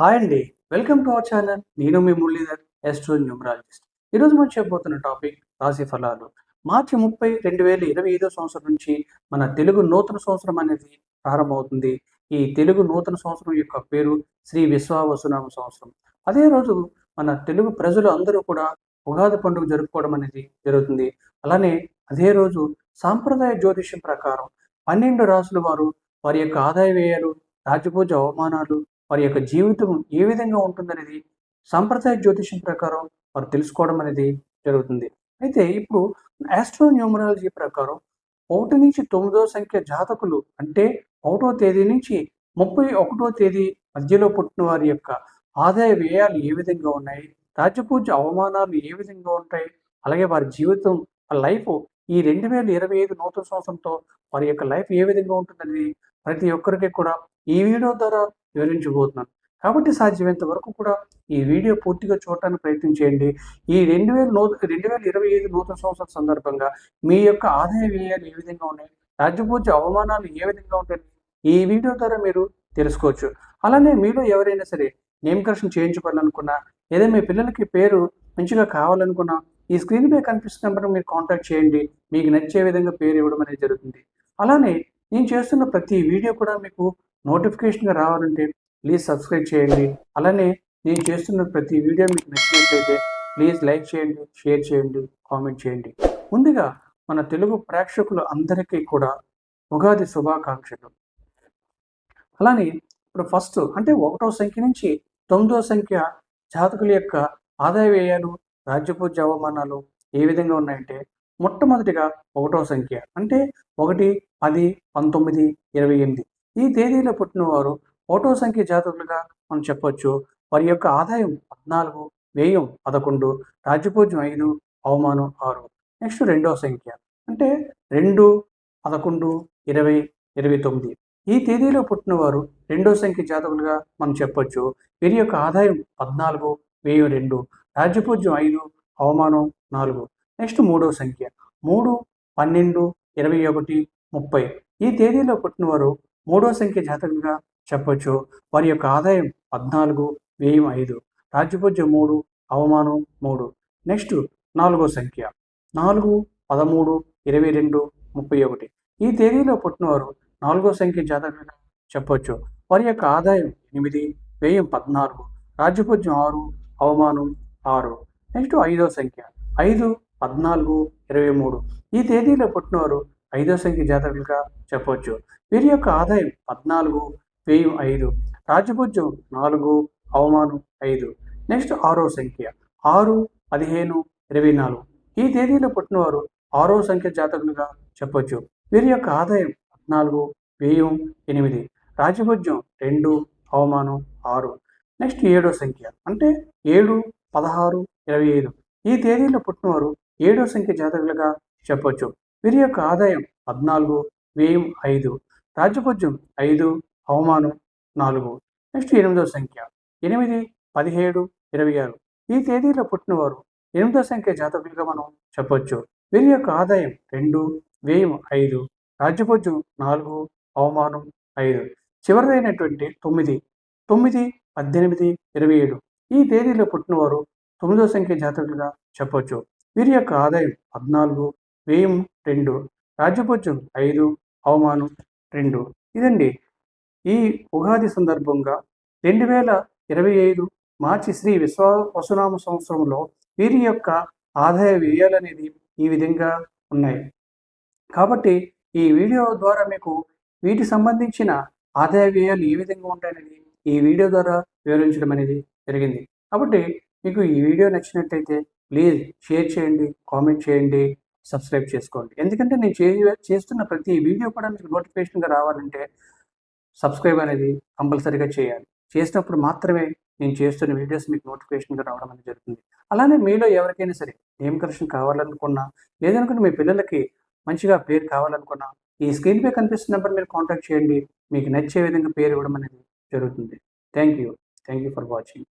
Hi అండి. Welcome to our channel. నేను మీ మురళీధర్ ఎస్ట్రో న్యూమరాలజిస్ట్. ఈరోజు మనం చెప్పబోతున్న టాపిక్ రాశి ఫలాలు. మార్చి ముప్పై రెండు వేల ఇరవై ఐదో సంవత్సరం నుంచి మన తెలుగు నూతన సంవత్సరం అనేది ప్రారంభమవుతుంది. ఈ తెలుగు నూతన సంవత్సరం యొక్క పేరు శ్రీ విశ్వావసునామ సంవత్సరం. అదే రోజు మన తెలుగు ప్రజలు అందరూ కూడా ఉగాది పండుగ జరుపుకోవడం అనేది జరుగుతుంది. అలానే అదే రోజు సాంప్రదాయ జ్యోతిష్యం ప్రకారం పన్నెండు రాసుల వారు వారి యొక్క ఆదాయ వ్యయాలు రాజపూజ అవమానాలు వారి యొక్క జీవితం ఏ విధంగా ఉంటుందనేది సాంప్రదాయ జ్యోతిషం ప్రకారం వారు తెలుసుకోవడం అనేది జరుగుతుంది. అయితే ఇప్పుడు ఆస్ట్రో న్యూమరాలజీ ప్రకారం ఒకటి నుంచి తొమ్మిదో సంఖ్య జాతకులు అంటే ఒకటో తేదీ నుంచి ముప్పై ఒకటో తేదీ మధ్యలో పుట్టిన వారి యొక్క ఆదాయ వ్యయాలు ఏ విధంగా ఉన్నాయి? రాజ్యపూజ అవమానాలు ఏ విధంగా ఉంటాయి? అలాగే వారి జీవితం లైఫ్ ఈ రెండు వేల ఇరవై ఐదు నూతన సంవత్సరంతో వారి యొక్క లైఫ్ ఏ విధంగా ఉంటుందనేది ప్రతి ఒక్కరికి కూడా ఈ వీడియో ద్వారా వివరించబోతున్నాను. కాబట్టి సాధ్యమైనంత వరకు కూడా ఈ వీడియో పూర్తిగా చూడటానికి ప్రయత్నం చేయండి. ఈ రెండు వేల నూ రెండు వేల ఇరవై ఐదు నూతన సంవత్సరం సందర్భంగా మీ యొక్క ఆదాయ వ్యయాలు ఏ విధంగా ఉన్నాయి రాజ్యపూజ అవమానాలు ఏ విధంగా ఉంటాయి ఈ వీడియో ద్వారా మీరు తెలుసుకోవచ్చు. అలానే మీలో ఎవరైనా సరే నేమకరణం చేయించుకోవాలనుకున్నా లేదా మీ పిల్లలకి పేరు మంచిగా కావాలనుకున్నా ఈ స్క్రీన్ పై కనిపిస్తున్న నెంబర్ మీరు కాంటాక్ట్ చేయండి. మీకు నచ్చే విధంగా పేరు ఇవ్వడం అనేది జరుగుతుంది. అలానే నేను చేస్తున్న ప్రతి వీడియో కూడా మీకు నోటిఫికేషన్గా రావాలంటే ప్లీజ్ సబ్స్క్రైబ్ చేయండి. అలానే నేను చేస్తున్న ప్రతి వీడియో మీకు నచ్చినట్లయితే ప్లీజ్ లైక్ చేయండి షేర్ చేయండి కామెంట్ చేయండి. ముందుగా మన తెలుగు ప్రేక్షకులు అందరికీ కూడా ఉగాది శుభాకాంక్షలు. అలానే ఇప్పుడు ఫస్ట్ అంటే ఒకటో సంఖ్య నుంచి తొమ్మిదో సంఖ్య జాతకుల యొక్క ఆదాయ వ్యయాలు రాజ్యపూజ అవమానాలు ఏ విధంగా ఉన్నాయంటే మొట్టమొదటిగా ఒకటో సంఖ్య అంటే ఒకటి పది పంతొమ్మిది ఇరవై ఎనిమిది. ఈ తేదీలో పుట్టిన వారు ఒకటో సంఖ్య జాతకులుగా మనం చెప్పొచ్చు. వారి యొక్క ఆదాయం పద్నాలుగు వ్యయం పదకొండు రాజ్యపూజ్యం ఐదు అవమానం ఆరు. నెక్స్ట్ రెండో సంఖ్య అంటే రెండు పదకొండు ఇరవై ఇరవై తొమ్మిది. ఈ తేదీలో పుట్టిన వారు రెండో సంఖ్య జాతకులుగా మనం చెప్పొచ్చు. వీరి యొక్క ఆదాయం పద్నాలుగు వ్యయం రెండు రాజ్యపూజ్యం ఐదు అవమానం నాలుగు. నెక్స్ట్ మూడో సంఖ్య. మూడు పన్నెండు ఇరవై ఒకటి ముప్పై. ఈ తేదీలో పుట్టినవారు మూడో సంఖ్య జాతకంగా చెప్పొచ్చు. వారి యొక్క ఆదాయం పద్నాలుగు వ్యయం ఐదు. రాజ్యపూజ్యం మూడు అవమానం మూడు. నెక్స్ట్ నాలుగో సంఖ్య. నాలుగు పదమూడు ఇరవై రెండు ముప్పై ఒకటి. ఈ తేదీలో పుట్టినవారు నాలుగో సంఖ్య జాతకంగా చెప్పొచ్చు. వారి యొక్క ఆదాయం ఎనిమిది వ్యయం పద్నాలుగు. రాజ్యపూజ్యం ఆరు అవమానం ఆరు. నెక్స్ట్ ఐదో సంఖ్య. ఐదు పద్నాలుగు ఇరవై మూడు. ఈ తేదీలో పుట్టినవారు ఐదో సంఖ్య జాతకులుగా చెప్పవచ్చు. వీరి యొక్క ఆదాయం పద్నాలుగు వ్యయం ఐదు. రాజభుజ్యం నాలుగు అవమానం ఐదు. నెక్స్ట్ ఆరో సంఖ్య. ఆరు పదిహేను ఇరవై నాలుగు. ఈ తేదీలో పుట్టినవారు ఆరో సంఖ్య జాతకులుగా చెప్పొచ్చు వీరి యొక్క ఆదాయం పద్నాలుగు వ్యయం ఎనిమిది. రాజభుజ్యం రెండు అవమానం ఆరు. నెక్స్ట్ ఏడో సంఖ్య. అంటే ఏడు పదహారు ఇరవై ఐదు. ఈ తేదీలో పుట్టినవారు ఏడో సంఖ్య జాతకులుగా చెప్పొచ్చు. వీరి యొక్క ఆదాయం పద్నాలుగు వ్యయం ఐదు రాజ్యపూజ్యం ఐదు అవమానం నాలుగు. నెక్స్ట్ ఎనిమిదో సంఖ్య. ఎనిమిది పదిహేడు ఇరవై ఆరు. ఈ తేదీలో పుట్టినవారు ఎనిమిదో సంఖ్య జాతకులుగా మనం చెప్పొచ్చు. వీరి యొక్క ఆదాయం రెండు వ్యయం ఐదు రాజ్యపూజ్యం నాలుగు అవమానం ఐదు. చివరిదైనటువంటి తొమ్మిది తొమ్మిది పద్దెనిమిది ఇరవై ఏడు. ఈ తేదీలో పుట్టినవారు తొమ్మిదో సంఖ్య జాతకులుగా చెప్పొచ్చు. వీరి యొక్క ఆదాయం పద్నాలుగు వ్యయం రెండు రాజ్యపూజ్యం ఐదు అవమానం రెండు. ఇదండి ఈ ఉగాది సందర్భంగా రెండు వేల ఇరవై ఐదు మార్చి శ్రీ విశ్వ వసునామ సంవత్సరంలో వీరి యొక్క ఆదాయ వ్యయాలు అనేది ఈ విధంగా ఉన్నాయి. కాబట్టి ఈ వీడియో ద్వారా మీకు వీటి సంబంధించిన ఆదాయ వ్యయాలు ఏ విధంగా ఉంటాయనేది ఈ వీడియో ద్వారా వివరించడం అనేది జరిగింది. కాబట్టి మీకు ఈ వీడియో నచ్చినట్టయితే ప్లీజ్ షేర్ చేయండి కామెంట్ చేయండి సబ్స్క్రైబ్ చేసుకోండి. ఎందుకంటే నేను చే చేస్తున్న ప్రతి వీడియో కూడా మీకు నోటిఫికేషన్గా రావాలంటే సబ్స్క్రైబ్ అనేది కంపల్సరీగా చేయాలి. చేసినప్పుడు మాత్రమే నేను చేస్తున్న వీడియోస్ మీకు నోటిఫికేషన్గా రావడం అనేది జరుగుతుంది. అలానే మీలో ఎవరికైనా సరే నేమ్ కరెక్షన్ కావాలనుకున్నా లేదనుకుంటే మీ పిల్లలకి మంచిగా పేరు కావాలనుకున్నా ఈ స్క్రీన్ పై కనిపిస్తున్న నెంబర్ మీరు కాంటాక్ట్ చేయండి. మీకు నచ్చే విధంగా పేరు ఇవ్వడం అనేది జరుగుతుంది. Thank you thank you for watching.